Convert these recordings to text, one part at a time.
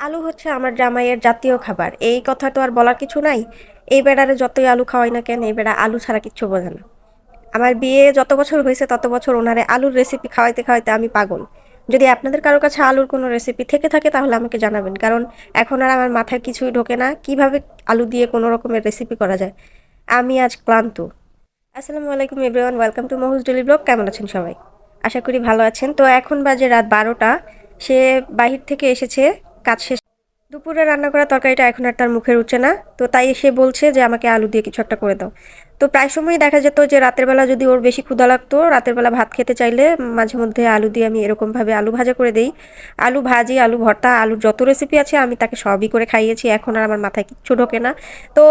আলু হচ্ছে আমার জামাইয়ের জাতীয় খাবার। এই কথা তো আর বলার কিছু নাই। এই বেড়ারে যতই আলু খাওয়াই না কেন, এই বেড়া আলু ছাড়া কিচ্ছু বোঝে না। আমার বিয়ে যত বছর হয়েছে, তত বছর ওনারে আলুর রেসিপি খাওয়াইতে খাওয়াইতে আমি পাগল। যদি আপনাদের কারোর কাছে আলুর কোনো রেসিপি থেকে থাকে, তাহলে আমাকে জানাবেন। কারণ এখন আর আমার মাথায় কিছুই ঢোকে না কীভাবে আলু দিয়ে কোনো রকমের রেসিপি করা যায়। আমি আজ ক্লান্ত। আসসালামু আলাইকুম everyone welcome to Mahuj daily vlog কেমন আছেন সবাই? আশা করি ভালো আছেন। তো এখন বাজে রাত বারোটা। সে বাহির থেকে এসেছে। কাজ শেষ। দুপুরে রান্না করা তরকারিটা এখন আর তার মুখে রুচে না। তো তাই সে বলছে যে, আমাকে আলু দিয়ে কিছু একটা করে দাও। তো প্রায় সময়ই দেখা যেত যে, রাতের বেলা যদি ওর বেশি ক্ষুধা লাগতো, রাতের বেলা ভাত খেতে চাইলে মাঝে মধ্যে আলু দিয়ে আমি এরকমভাবে আলু ভাজা করে দেই। আলু ভাজি, আলু ভর্তা, আলুর যত রেসিপি আছে আমি তাকে সবই করে খাইয়েছি। এখন আর আমার মাথায় কিচ্ছু ঢোকে না। তো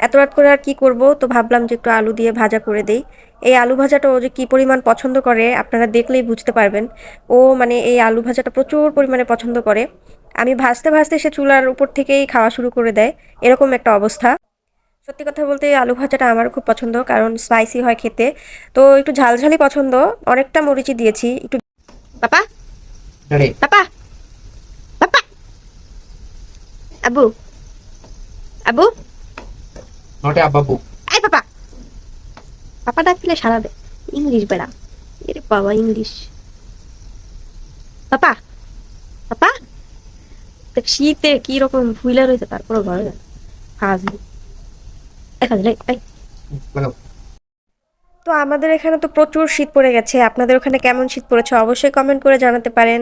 এত রাত করে আর কি করব? তো ভাবলাম যে, একটু আলু দিয়ে ভাজা করে দেই। এই আলু ভাজাটা ও যে কী পরিমাণ পছন্দ করে, আপনারা দেখলেই বুঝতে পারবেন। ও মানে এই আলু ভাজাটা প্রচুর পরিমাণে পছন্দ করে। আমি ভাজতে ভাজতে সে চুলার উপর থেকেই খাওয়া শুরু করে দেয়। এরকম একটা অবস্থা। সত্যি কথা বলতে আলু ভাজাটা আমার খুব পছন্দ কারণ স্পাইসি হয় খেতে। তো একটু ঝালঝালি পছন্দ অনেকটা মরিচি দিয়েছি একটু পাপা? পাপা? পাপা? আবু আবু a babu. এই পাপা! পাপা ডাক দিলে সারা দে ইংলিশ বেড়া। এরে বাবা ইংলিশ। পাপা? পাপা? দেখ শীতে কি রকম ফুইলা রয়েছে তারপরে ঘরে যায় হাজরি দেখা যায় এই তো আমাদের এখানে তো প্রচুর শীত পড়ে গেছে। আপনাদের ওখানে কেমন শীত পড়েছে অবশ্যই কমেন্ট করে জানাতে পারেন।